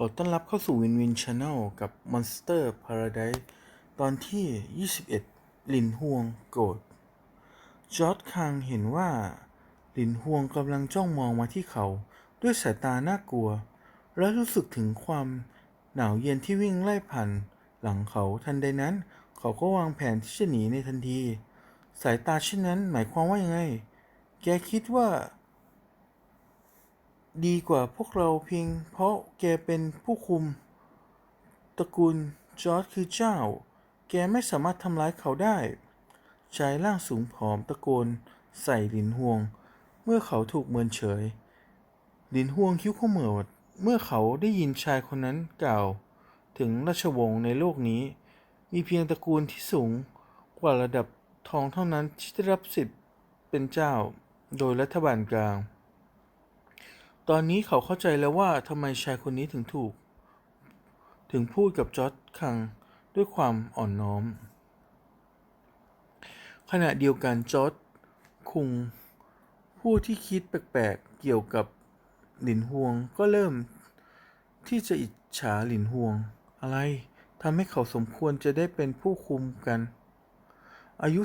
ขอต้อนรับเข้าสู่วินวินชาแนลกับ Monster Paradise ตอนที่ 21ลินฮวงโกรธจอร์ดคังเห็นว่า หลินฮวงกำลังจ้องมองมาที่เขา ด้วยสายตาน่ากลัว และรู้สึกถึงความหนาวเย็นที่วิ่งไล่ผ่านหลังเขาทันใดนั้น เขาก็วางแผนที่จะหนีในทันที สายตาเช่นนั้นหมายความว่ายังไง แกคิดว่า ดีกว่าพวกเราเพียงเพราะแกเป็นผู้คุม ตระกูลจอร์ดคือเจ้า แกไม่สามารถทำร้ายเขาได้ ชายร่างสูงผอมตะโกนใส่หลินฮวง เมื่อเขาถูกเมินเฉย หลินฮวงคิ้วขมวดเมื่อเขาได้ยินชายคนนั้นกล่าว ถึงราชวงศ์ในโลกนี้ มีเพียงตระกูลที่สูงกว่าระดับทองเท่านั้นที่ได้รับสิทธิ์เป็นเจ้า โดยรัฐบาลกลาง ตอนนี้เขาเข้าใจแล้วว่าทำไมชายคนนี้ถึงถูก ถึงพูดกับจอร์ดคังด้วยความอ่อนน้อม ขณะเดียวกันจอร์ดคุง ผู้ที่คิดแปลกๆ เกี่ยวกับหลินฮวงก็เริ่มที่จะอิจฉาหลินฮวง อะไรทำให้เขาสมควรจะได้เป็นผู้คุมกัน อายุ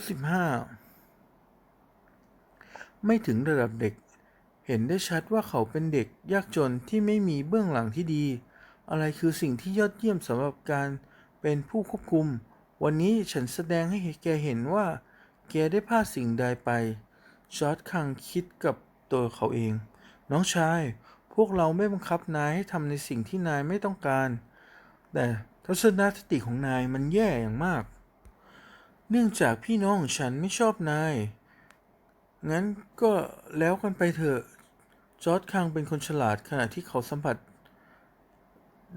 15 ไม่ถึงระดับเด็ก เห็นได้ชัดว่าเขาเป็นเด็กยากจนที่ไม่มีเบื้องหลังที่ดี อะไรคือสิ่งที่ยอดเยี่ยมสำหรับการเป็นผู้ควบคุม วันนี้ฉันแสดงให้แกเห็นว่า แกได้พลาดสิ่งใดไป จอร์ดคังคิดกับตัวเขาเอง น้องชาย พวกเราไม่บังคับนายให้ทำในสิ่งที่นายไม่ต้องการ แต่ทัศนคติของนายมันแย่อย่างมาก เนื่องจากพี่น้องของฉันไม่ชอบนาย งั้นก็แล้วกันไปเถอะ จอร์ดคังเป็นคนฉลาดขณะที่เขาสัมผัส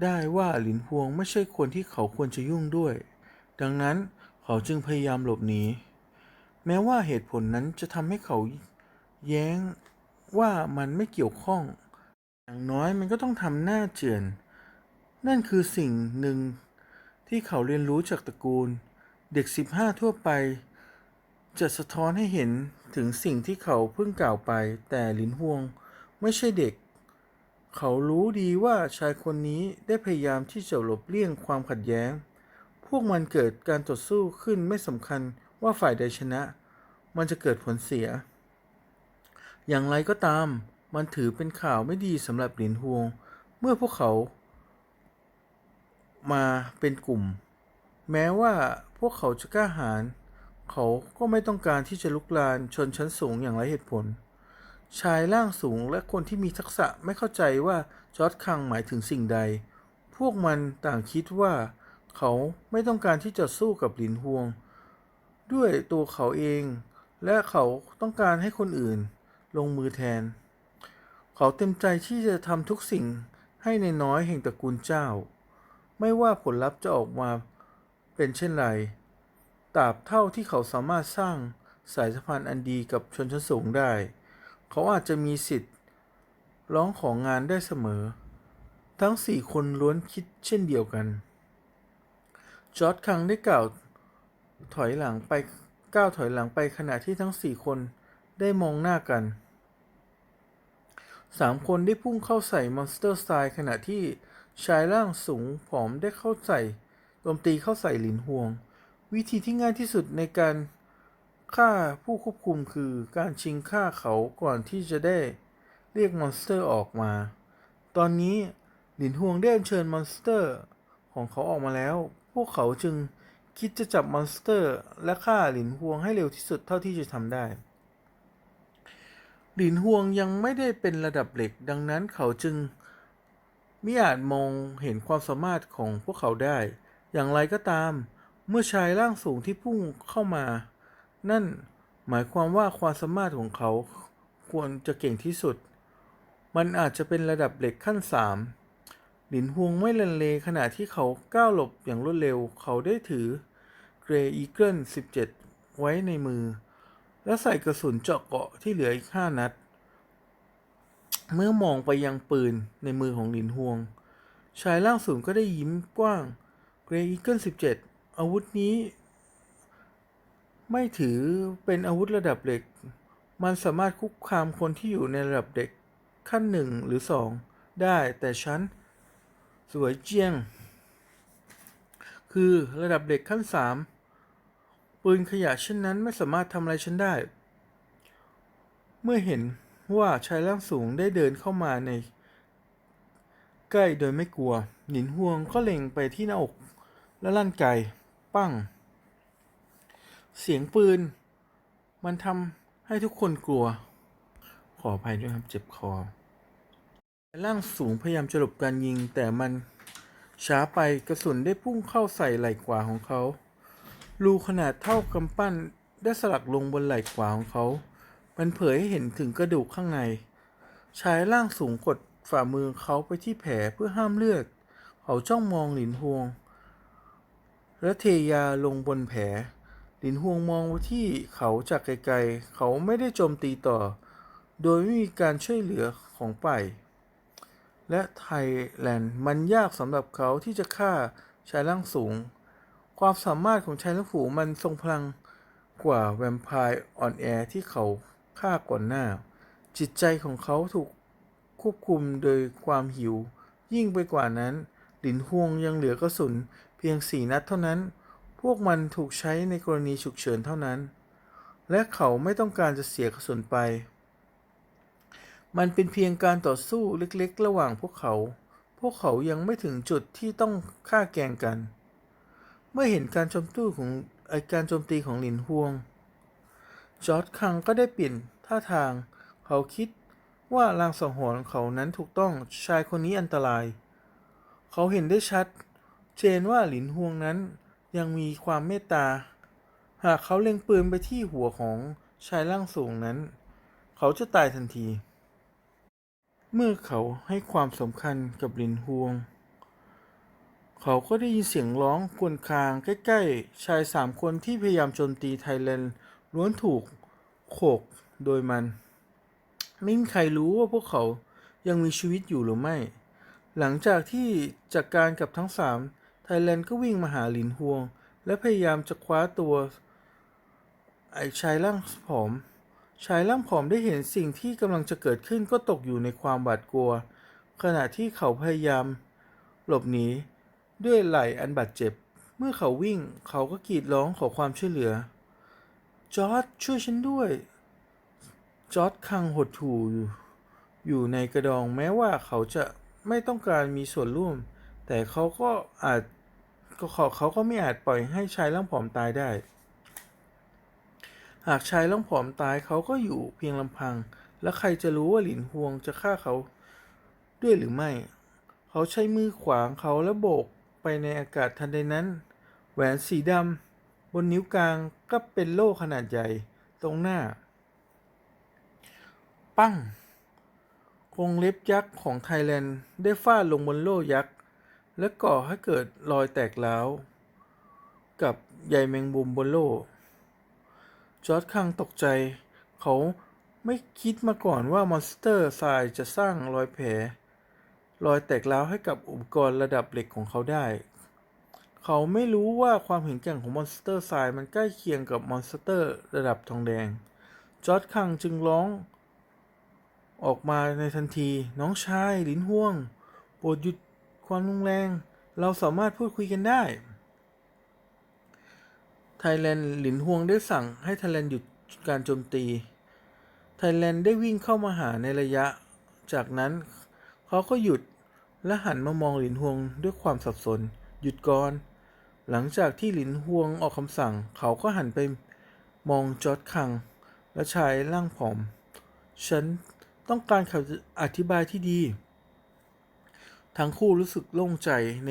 ได้ว่าหลินพวงไม่ใช่คนที่เขาควรจะยุ่งด้วย ดังนั้นเขาจึงพยายามหลบหนี แม้ว่าเหตุผลนั้นจะทำให้เขาแย้งว่ามันไม่เกี่ยวข้อง อย่างน้อยมันก็ต้องทำหน้าเจือน นั่นคือสิ่งหนึ่งที่เขาเรียนรู้จากตระกูล เด็ก 15 ทั่วไป จะสะท้อนให้เห็น ถึงสิ่งที่เขาเพิ่งกล่าวไป แต่หลินฮวงไม่ใช่เด็ก เขารู้ดีว่าชายคนนี้ได้พยายามที่จะหลบเลี่ยงความขัดแย้ง พวกมันเกิดการต่อสู้ขึ้นไม่สำคัญว่าฝ่ายใดชนะ มันจะเกิดผลเสีย อย่างไรก็ตาม มันถือเป็นข่าวไม่ดีสำหรับหลินฮวง เมื่อพวกเขา มาเป็นกลุ่ม แม้ว่าพวกเขาจะกล้าหาญ เขาก็ไม่ต้องการที่จะลุกลานชนชั้นสูงอย่างไรเหตุผล ชายร่างสูงและคนที่มีทักษะไม่เข้าใจว่าจอร์ดคังหมายถึงสิ่งใด พวกมันต่างคิดว่า เขาไม่ต้องการที่จะสู้กับหลินฮวง ด้วยตัวเขาเอง และเขาต้องการให้คนอื่นลงมือแทน เขาเต็มใจที่จะทำทุกสิ่งให้ในน้อยแห่งตระกูลเจ้า ไม่ว่าผลลัพธ์จะออกมาเป็นเช่นไร ตราบเท่าที่เขาสามารถสร้างสายสัมพันธ์อันดีกับชนชั้นสูงได้ เขาอาจจะมีสิทธิ์ร้องของงานได้เสมอ ทั้งสี่คนล้วนคิดเช่นเดียวกัน จอร์ดคังได้กล่าวถอยหลังไปก้าวถอยหลังไปขณะที่ทั้งสี่คนได้มองหน้ากันสามคนได้พุ่งเข้าใส่มอนสเตอร์สไตล์ขณะที่ชายร่างสูงผอมได้เข้าใส่โจมตีเข้าใส่หลินฮวง วิธีที่ง่ายที่สุดในการฆ่าผู้ควบคุมคือการชิงฆ่าเขาก่อนที่จะได้เรียกมอนสเตอร์ออกมา ตอนนี้หลินฮวงได้เชิญมอนสเตอร์ของเขาออกมาแล้ว พวกเขาจึงคิดจะจับมอนสเตอร์ และฆ่าหลินฮวงให้เร็วที่สุดเท่าที่จะทำได้ หลินฮวงยังไม่ได้เป็นระดับเหล็ก ดังนั้นเขาจึงไม่อาจมองเห็นความสามารถของพวกเขาได้ อย่างไรก็ตาม เมื่อชายร่างสูงที่พุ่งเข้ามา นั่นหมายความว่าความสามารถของเขาควรจะเก่งที่สุด มันอาจจะเป็นระดับเหล็กขั้นสามหลินฮวงไม่ลันเลขณะที่เขาก้าวหลบอย่างรวดเร็ว เขาได้ถือเกรย์อีเกิล17 ไว้ในมือ และใส่กระสุนเจาะเกาะที่เหลืออีกห้านัด เมื่อมองไปยังปืนในมือของหลินฮวง ชายร่างสูงก็ได้ยิ้มกว้าง เกรย์อีเกิล17 อาวุธนี้ ไม่ถือเป็นอาวุธระดับเหล็ก มันสามารถคุกคามคนที่อยู่ในระดับเด็กขั้นหนึ่งหรือสองได้แต่ฉันสวยเจียง คือระดับเด็กขั้นสามปืนขยะเช่นนั้นไม่สามารถทำอะไรฉันได้ เมื่อเห็นว่าชายร่างสูงได้เดินเข้ามาใน ใกล้โดยไม่กลัว หนินฮวงก็เล็งไปที่หน้าอกและลั่นไก ปั้ง เสียงปืน มันทำให้ทุกคนกลัว ขออภัยด้วยครับเจ็บคอ ร่างสูงพยายามจะหลบการยิง แต่มันช้าไปกระสุนได้พุ่งเข้าใส่ไหล่ขวาของเขา รูขนาดเท่ากำปั้นได้สลักลงบนไหล่ขวาของเขา มันเผยให้เห็นถึงกระดูกข้างใน ชายร่างสูงกดฝ่ามือเขาไปที่แผลเพื่อห้ามเลือด เขาจ้องมองหลินฮวง และเทยาลงบนแผลลินฮวงมองไปที่เขาจากไกลๆ เขาไม่ได้โจมตีต่อ โดยไม่มีการช่วยเหลือของป่ายและไทยแลนด์มันยากสำหรับเขาที่จะฆ่าชายร่างสูง ความสามารถของชายร่างสูงมันทรงพลังกว่าแวมไพร์อ่อนแอที่เขาฆ่าก่อนหน้า จิตใจของเขาถูกควบคุมโดยความหิว ยิ่งไปกว่านั้น หลินฮวงยังเหลือกระสุน เพียงสี่นัดเท่านั้น พวกมันถูกใช้ในกรณีฉุกเฉินเท่านั้น และเขาไม่ต้องการจะเสียกระสุนไป มันเป็นเพียงการต่อสู้เล็กๆ ระหว่างพวกเขา พวกเขายังไม่ถึงจุดที่ต้องฆ่าแกงกัน เมื่อเห็นการโจมตีของไอการโจมตีของหลินฮวง จอร์ดคังก็ได้เปลี่ยนท่าทาง เขาคิดว่าลางสังหรณ์ของเขานั้นถูกต้องชายคนนี้อันตราย เขาเห็นได้ชัด เจนว่าหลินฮวงนั้นยังมีความเมตตา หากเขาเล็งปืนไปที่หัวของชายร่างสูงนั้น เขาจะตายทันที เมื่อเขาให้ความสำคัญกับหลินฮวง เขาก็ได้ยินเสียงร้องครวญคางใกล้ๆ ชายสามคนที่พยายามโจมตีไทยแลนด์ล้วนถูกโขกโดยมัน ไม่มีใครรู้ว่าพวกเขายังมีชีวิตอยู่หรือไม่ หลังจากที่จัดกการกับทั้งสาม ไทยแลนด์ก็วิ่งมาหาหลินฮวง และพยายามจะคว้าตัว ไอ้ชายร่างผอม ชายร่างผอมได้เห็นสิ่งที่กำลังจะเกิดขึ้นก็ตกอยู่ในความหวาดกลัว ขณะที่เขาพยายาม หลบหนีด้วยไหล่อันบาดเจ็บ เมื่อเขาวิ่งเขาก็กรีดร้องขอความช่วยเหลือ จอร์ดช่วยฉันด้วย จอร์ดคังหดหู่อยู่อยู่ในกระดองแม้ว่าเขาจะไม่ต้องการมีส่วนร่วม แต่เขาก็อาจ ก็เขาเขาก็ไม่อาจปล่อยให้ชายร่างผอมตายได้ หากชายร่างผอมตายเขาก็อยู่เพียงลำพัง และใครจะรู้ว่าหลินฮวงจะฆ่าเขาด้วยหรือไม่ เขาใช้มือขวางเขาและโบกไปในอากาศทันใดนั้น แหวนสีดำบนนิ้วกลางก็เป็นโล่ขนาดใหญ่ตรงหน้า ปั้งกรงเล็บยักษ์ของไทยแลนด์ได้ฟาดลงบนโล่ยักษ์ และก่อให้เกิดรอยแตกร้าว กับใยแมงมุมบนโล่จอร์ดคังตกใจ เขาไม่คิดมาก่อนว่ามอนสเตอร์ทรายจะสร้างรอยแผล รอยแตกร้าวให้กับอุปกรณ์ระดับเหล็กของเขาได้ เขาไม่รู้ว่าความแข็งแกร่งของมอนสเตอร์ทรายมันใกล้เคียงกับมอนสเตอร์ระดับทองแดง จอร์ดคังจึงร้อง ออกมาในทันที น้องชายลินห่วง โปรดหยุด ความรุนแรง เราสามารถพูดคุยกันได้ ไทยแลนด์หลินห่วงได้สั่งให้ไทยแลนด์หยุดการโจมตี ไทยแลนด์ได้วิ่งเข้ามาหาในระยะ จากนั้นเขาก็หยุดและหันมามองหลินห่วงด้วยความสับสน หยุดก่อน หลังจากที่หลินห่วงออกคำสั่ง เขาก็หันไปมองจอร์ดคัง และชายร่างผอม ฉันต้องการคำอธิบายที่ดี ทั้งคู่รู้สึกโล่งใจใน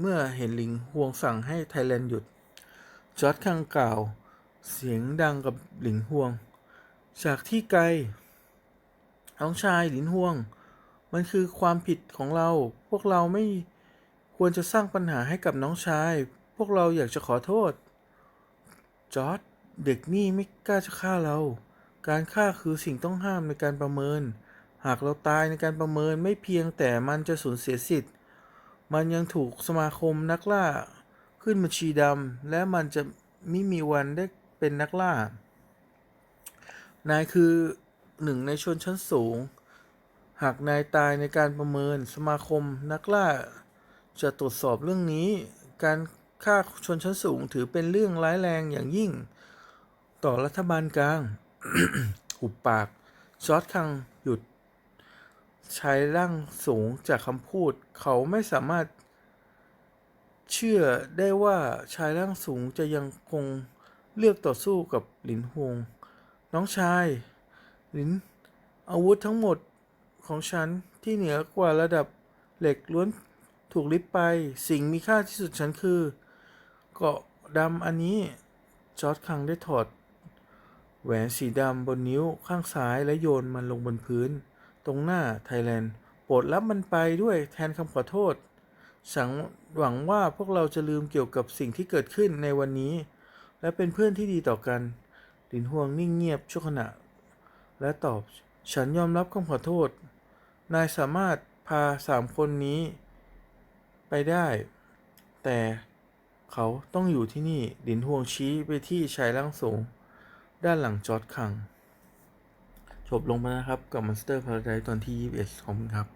เมื่อเห็นหลิงฮวงสั่งให้ไทยแลนด์หยุด จอร์ดคังกล่าว เสียงดังกับหลิงฮวง จากที่ไกลน้องชายหลินฮวง มันคือความผิดของเรา พวกเราไม่ควรจะสร้างปัญหาให้กับน้องชาย พวกเราอยากจะขอโทษ จอร์ดเด็กนี่ไม่กล้าจะฆ่าเรา การฆ่าคือสิ่งต้องห้ามในการประเมิน หากเราตายในการประเมินไม่เพียงแต่มันจะสูญเสียสิทธิ์ มันยังถูกสมาคมนักล่าขึ้นบัญชีดำและมันจะไม่มีวันได้เป็นนักล่า นายคือหนึ่งในชนชั้นสูง หากนายตายในการประเมินสมาคมนักล่า จะตรวจสอบเรื่องนี้ การฆ่าชนชั้นสูงถือเป็นเรื่องร้ายแรงอย่างยิ่ง ต่อรัฐบาลกลาง หุบปาก จอร์ดคัง ใช้ร่างสูงจากคำพูด เขาไม่สามารถ เชื่อได้ว่าชายร่างสูงจะยังคงเลือกต่อสู้กับหลินฮวง น้องชาย หลิน อาวุธทั้งหมดของฉันที่เหนือกว่าระดับเหล็กล้วนถูกลิบไป สิ่งมีค่าที่สุดฉันคือ เกาะดำอันนี้ จอร์ดคังได้ถอด แหวนสีดำบนนิ้วข้างซ้ายและโยนมันลงบนพื้น ตรงหน้าไทยแลนด์โปรดรับมันไปด้วยแทนคำขอโทษฉันหวังว่าพวกเราจะลืมเกี่ยวกับสิ่งที่เกิดขึ้นในวันนี้ และเป็นเพื่อนที่ดีต่อกันลินฮวงนิ่งเงียบชั่วขณะ และตอบ ฉันยอมรับคำขอโทษ นายสามารถพาสามคนนี้ ไปได้ แต่เขาต้องอยู่ที่นี่หลินฮวงชี้ไปที่ชายร่างสูง ด้านหลังจอร์ดคัง จบลงไปแล้วครับกับ Monster Paradise ตอนที่ 21ขอบคุณครับ